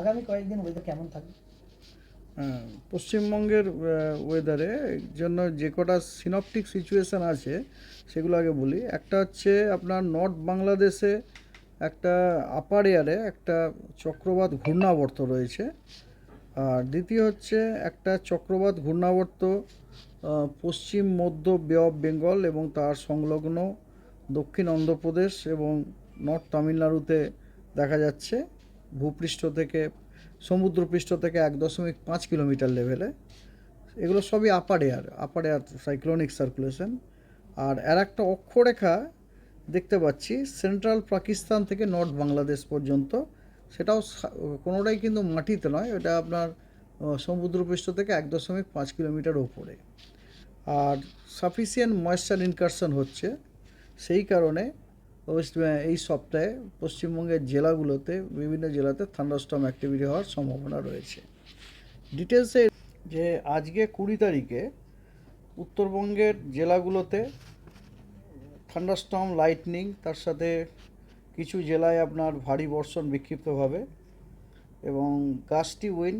আগামী কয়েকদিন ওয়েদার কেমন থাকবে? পশ্চিমবঙ্গের ওয়েদারে জন্য যে কটা সিনপটিক সিচুয়েশান আছে, সেগুলো আগে বলি। একটা হচ্ছে আপনার নর্থ বাংলাদেশে একটা আপার এয়ারে একটা চক্রবাত ঘূর্ণাবর্ত রয়েছে। আর দ্বিতীয় হচ্ছে একটা চক্রবাত ঘূর্ণাবর্ত পশ্চিম, মধ্য, বে অফ বেঙ্গল এবং তার সংলগ্ন দক্ষিণ অন্ধ্রপ্রদেশ এবং নর্থ তামিলনাড়ুতে দেখা যাচ্ছে। ভূপৃষ্ঠ থেকে, সমুদ্রপৃষ্ঠ থেকে এক দশমিক পাঁচ কিলোমিটার লেভেলে এগুলো সবই upper air upper air cyclonic circulation আর আর একটা অক্ষরেখা দেখতে পাচ্ছি সেন্ট্রাল পাকিস্তান থেকে নর্থ বাংলাদেশ পর্যন্ত। সেটাও কোনোটাই কিন্তু মাটিতে নয় ওটা আপনার সমুদ্রপৃষ্ঠ থেকে এক দশমিক পাঁচ কিলোমিটার ওপরে। আর সাফিসিয়েন্ট ময়েশ্চার ইনকারশন হচ্ছে, সেই কারণে ওয়েস্ট এই সপ্তাহে পশ্চিমবঙ্গের জেলাগুলোতে বিভিন্ন জেলাতে থান্ডারস্টর্ম অ্যাক্টিভিটি হওয়ার সম্ভাবনা রয়েছে। ডিটেলসে যে আজকে কুড়ি তারিখে উত্তরবঙ্গের জেলাগুলোতে থান্ডারস্টর্ম লাইটনিং তার সাথে কিছু জেলায় আপনার ভারী বর্ষণ বিক্ষিপ্তভাবে এবং গাছটি উইন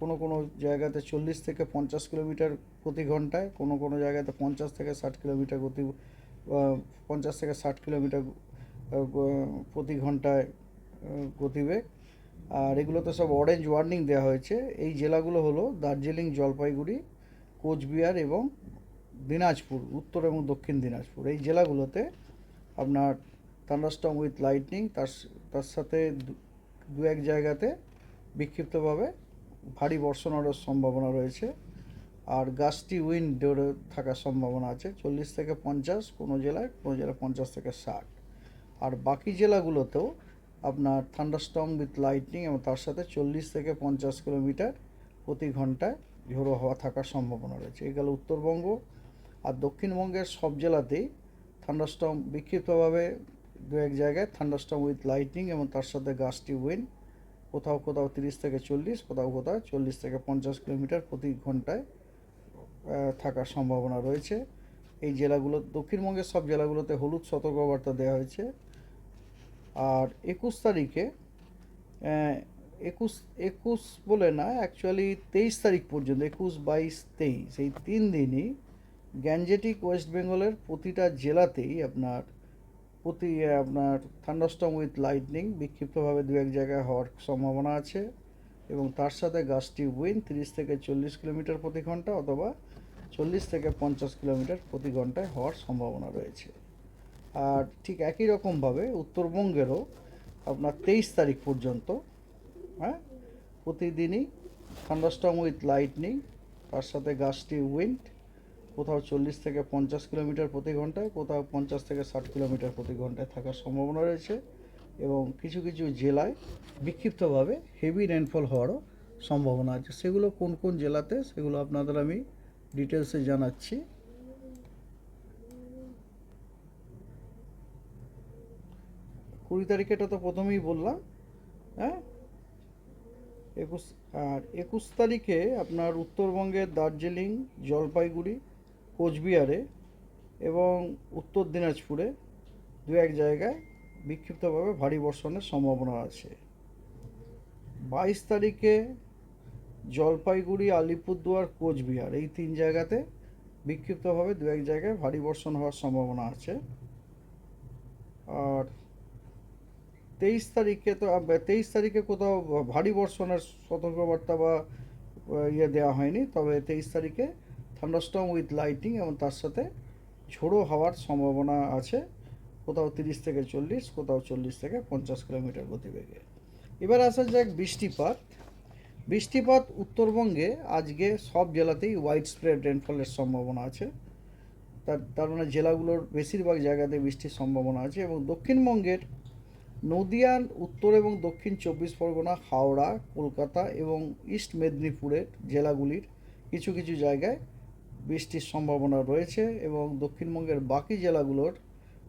কোনো কোনো জায়গাতে চল্লিশ থেকে পঞ্চাশ কিলোমিটার প্রতি ঘন্টায় কোনো কোনো জায়গাতে পঞ্চাশ থেকে ষাট কিলোমিটার আহ, পঞ্চাশ থেকে ষাট কিলোমিটার প্রতি ঘন্টায় গতিবেগ। আর এগুলোতে সব অরেঞ্জ ওয়ার্নিং দেওয়া হয়েছে। এই জেলাগুলো হলো দার্জিলিং, জলপাইগুড়ি, কোচবিহার এবং দিনাজপুর, উত্তর এবং দক্ষিণ দিনাজপুর। এই জেলাগুলোতে আপনার থান্ডারস্টর্ম উইথ লাইটনিং তার তার সাথে দু- এক জায়গাতে বিক্ষিপ্তভাবে ভারী বর্ষণ সম্ভাবনা রয়েছে। আর গাছটি উইন্ড থাকার সম্ভাবনা আছে, চল্লিশ থেকে পঞ্চাশ, কোনো জেলায় কোনো জেলায় পঞ্চাশ থেকে ষাট। আর বাকি জেলাগুলোতেও আপনার থান্ডারস্টর্ম উইথ লাইটনিং এবং তার সাথে চল্লিশ থেকে পঞ্চাশ কিলোমিটার প্রতি ঘন্টায় ঝোড়ো হওয়া থাকার সম্ভাবনা রয়েছে। এই গেল উত্তরবঙ্গ আর দক্ষিণবঙ্গের সব জেলাতেই থান্ডারস্টর্ম বিক্ষিপ্তভাবে দু এক জায়গায় থান্ডারস্টর্ম উইথ লাইটনিং এবং তার সাথে গাছটি উইন্ড কোথাও কোথাও তিরিশ থেকে চল্লিশ, কোথাও কোথাও চল্লিশ থেকে পঞ্চাশ কিলোমিটার প্রতি ঘন্টায় থাকার সম্ভাবনা রয়েছে। এই জেলাগুলো, দক্ষিণবঙ্গের সব জেলাগুলোতে হলুদ সতর্কবার্তা দেওয়া হয়েছে। আর একুশ তারিখে একুশ একুশ বলে না অ্যাকচুয়ালি তেইশ তারিখ পর্যন্ত, একুশ, বাইশ, তেইশ, এই তিন দিনই গ্যাঞ্জেটিক ওয়েস্ট বেঙ্গলের প্রতিটা জেলাতেই আপনার প্রতি, আপনার থান্ডারস্টর্ম উইথ লাইটনিং বিক্ষিপ্তভাবে দু এক জায়গায় হওয়ার সম্ভাবনা আছে। এবং তার সাথে গাছটি উইন তিরিশ থেকে চল্লিশ কিলোমিটার প্রতি ঘণ্টা অথবা চল্লিশ থেকে পঞ্চাশ কিলোমিটার প্রতি ঘন্টায় হওয়ার সম্ভাবনা রয়েছে। আর ঠিক একই রকমভাবে উত্তরবঙ্গেরও আপনার তেইশ তারিখ পর্যন্ত হ্যাঁ প্রতিদিনই থান্ডারস্টর্ম উইথ লাইটনিং তার সাথে গাছটি উইন্ড কোথাও চল্লিশ থেকে পঞ্চাশ কিলোমিটার প্রতি ঘন্টায়, কোথাও পঞ্চাশ থেকে ষাট কিলোমিটার প্রতি ঘন্টায় থাকার সম্ভাবনা রয়েছে। এবং কিছু কিছু জেলায় বিক্ষিপ্তভাবে হেভি রেনফল হওয়ারও সম্ভাবনা আছে। সেগুলো কোন কোন জেলাতে, সেগুলো আপনাদের আমি ডিটেলসে জানাচ্ছি। কুড়ি তারিখেটা তো প্রথমেই বললাম হ্যাঁ? একুশ, আর একুশ তারিখে আপনার উত্তরবঙ্গের দার্জিলিং, জলপাইগুড়ি, কোচবিহারে এবং উত্তর দিনাজপুরে দু এক জায়গায় বিক্ষিপ্তভাবে ভারী বর্ষণের সম্ভাবনা আছে। বাইশ তারিখে জলপাইগুড়ি, আলিপুরদুয়ার, কোচবিহার এই তিন জায়গাতে বিক্ষিপ্তভাবে দু এক জায়গায় ভারী বর্ষণ হওয়ার সম্ভাবনা আছে। আর তেইশ তারিখে তো তেইশ তারিখে কোথাও ভারী বর্ষণের সতর্কবার্তা বা ইয়ে দেওয়া হয়নি, তবে তেইশ তারিখে থান্ডারস্টর্ম উইথ লাইটিং এবং তার সাথে ঝোড়ো হওয়ার সম্ভাবনা আছে। কোথাও তিরিশ থেকে চল্লিশ, কোথাও চল্লিশ থেকে পঞ্চাশ কিলোমিটার গতিবেগে। এবার আসা যাক বৃষ্টিপাত। বৃষ্টিপাত উত্তরবঙ্গে আজকে সব জেলাতেই হোয়াইট স্প্রেড রেনফলের সম্ভাবনা আছে। তার তার মানে জেলাগুলোর বেশিরভাগ জায়গাতে বৃষ্টির সম্ভাবনা আছে এবং দক্ষিণবঙ্গের নদিয়ান উত্তর এবং দক্ষিণ চব্বিশ পরগনা, হাওড়া, কলকাতা এবং ইস্ট মেদিনীপুরের জেলাগুলির কিছু কিছু জায়গায় বৃষ্টির সম্ভাবনা রয়েছে এবং দক্ষিণবঙ্গের বাকি জেলাগুলোর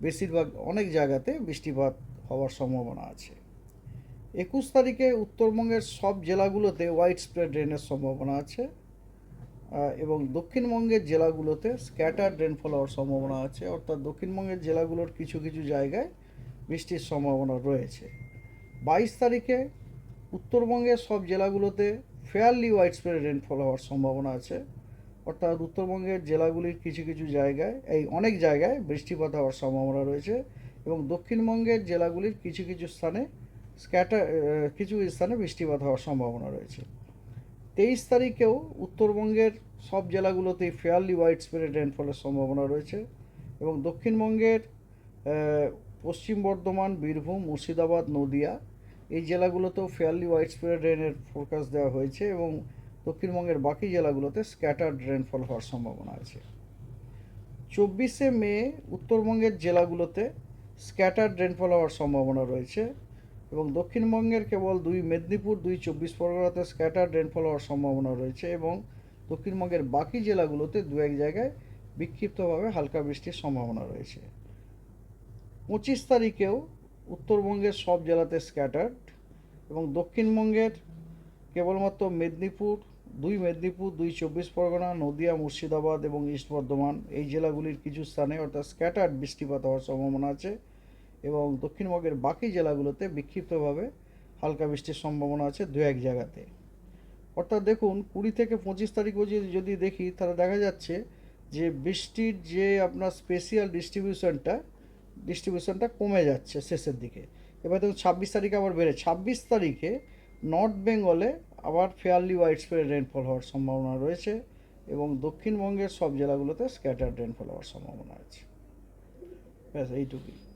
বেশিরভাগ অনেক জায়গাতে বৃষ্টিপাত হওয়ার সম্ভাবনা আছে। একুশ তারিখে উত্তরবঙ্গের সব জেলাগুলোতে হোয়াইট স্প্রেড রেনের সম্ভাবনা আছে এবং দক্ষিণবঙ্গের জেলাগুলোতে স্ক্যাটার রেনফল হওয়ার সম্ভাবনা আছে। অর্থাৎ দক্ষিণবঙ্গের জেলাগুলোর কিছু কিছু জায়গায় বৃষ্টির সম্ভাবনা রয়েছে। বাইশ তারিখে উত্তরবঙ্গের সব জেলাগুলোতে ফেয়ারলি ওয়াইড স্প্রেড রেনফল হওয়ার সম্ভাবনা আছে। অর্থাৎ উত্তরবঙ্গের জেলাগুলির কিছু কিছু জায়গায়, এই অনেক জায়গায় বৃষ্টিপাত হওয়ার সম্ভাবনা রয়েছে এবং দক্ষিণবঙ্গের জেলাগুলির কিছু কিছু স্থানে স্ক্যাটার কিছু স্থানে বৃষ্টিপাত হওয়ার সম্ভাবনা রয়েছে। তেইশ তারিখেও উত্তরবঙ্গের সব জেলাগুলোতেই ফেয়ারলি ওয়াইড স্প্রেড রেনফলের সম্ভাবনা রয়েছে এবং দক্ষিণবঙ্গের পশ্চিম বর্ধমান, বীরভূম, মুর্শিদাবাদ, নদিয়া এই জেলাগুলোতেও ফেয়ারলি ওয়াইড স্প্রেড রেনের ফোরকাস্ট দেওয়া হয়েছে এবং দক্ষিণবঙ্গের বাকি জেলাগুলোতে স্ক্যাটার্ড রেনফল হওয়ার সম্ভাবনা আছে। চব্বিশে মে উত্তরবঙ্গের জেলাগুলোতে স্ক্যাটার্ড রেনফল হওয়ার সম্ভাবনা রয়েছে এবং দক্ষিণবঙ্গের কেবল দুই, মেদিনীপুর দুই, চব্বিশ পরগনাতে স্ক্যাটার্ড রেনফল হওয়ার সম্ভাবনা রয়েছে এবং দক্ষিণবঙ্গের বাকি জেলাগুলোতে দু এক জায়গায় বিক্ষিপ্তভাবে হালকা বৃষ্টির সম্ভাবনা রয়েছে। পঁচিশ তারিখেও উত্তরবঙ্গের সব জেলাতে স্ক্যাটার্ড এবং দক্ষিণবঙ্গের কেবলমাত্র মেদিনীপুর দুই মেদিনীপুর, দুই চব্বিশ পরগনা, নদিয়া, মুর্শিদাবাদ এবং ইস্ট বর্ধমান। এই জেলাগুলির কিছু স্থানে অর্থাৎ স্ক্যাটার্ড বৃষ্টিপাত হওয়ার সম্ভাবনা আছে এবং দক্ষিণবঙ্গের বাকি জেলাগুলোতে বিক্ষিপ্তভাবে হালকা বৃষ্টির সম্ভাবনা আছে দু এক জায়গাতে। অর্থাৎ দেখুন, কুড়ি থেকে পঁচিশ তারিখ যদি দেখি, তাহলে দেখা যাচ্ছে যে বৃষ্টির যে আপনার স্পেশিয়াল ডিস্ট্রিবিউশনটা ডিস্ট্রিবিউশনটা কমে যাচ্ছে শেষের দিকে। এবার দেখুন, ছাব্বিশ তারিখে আবার বেড়ে, ছাব্বিশ তারিখে নর্থ বেঙ্গলে আবার ফেয়ারলি ওয়াইড স্প্রেড রেনফল হওয়ার সম্ভাবনা রয়েছে এবং দক্ষিণবঙ্গের সব জেলাগুলোতে স্ক্যাটার্ড রেনফল হওয়ার সম্ভাবনা আছে। ব্যাস, এইটুকুই।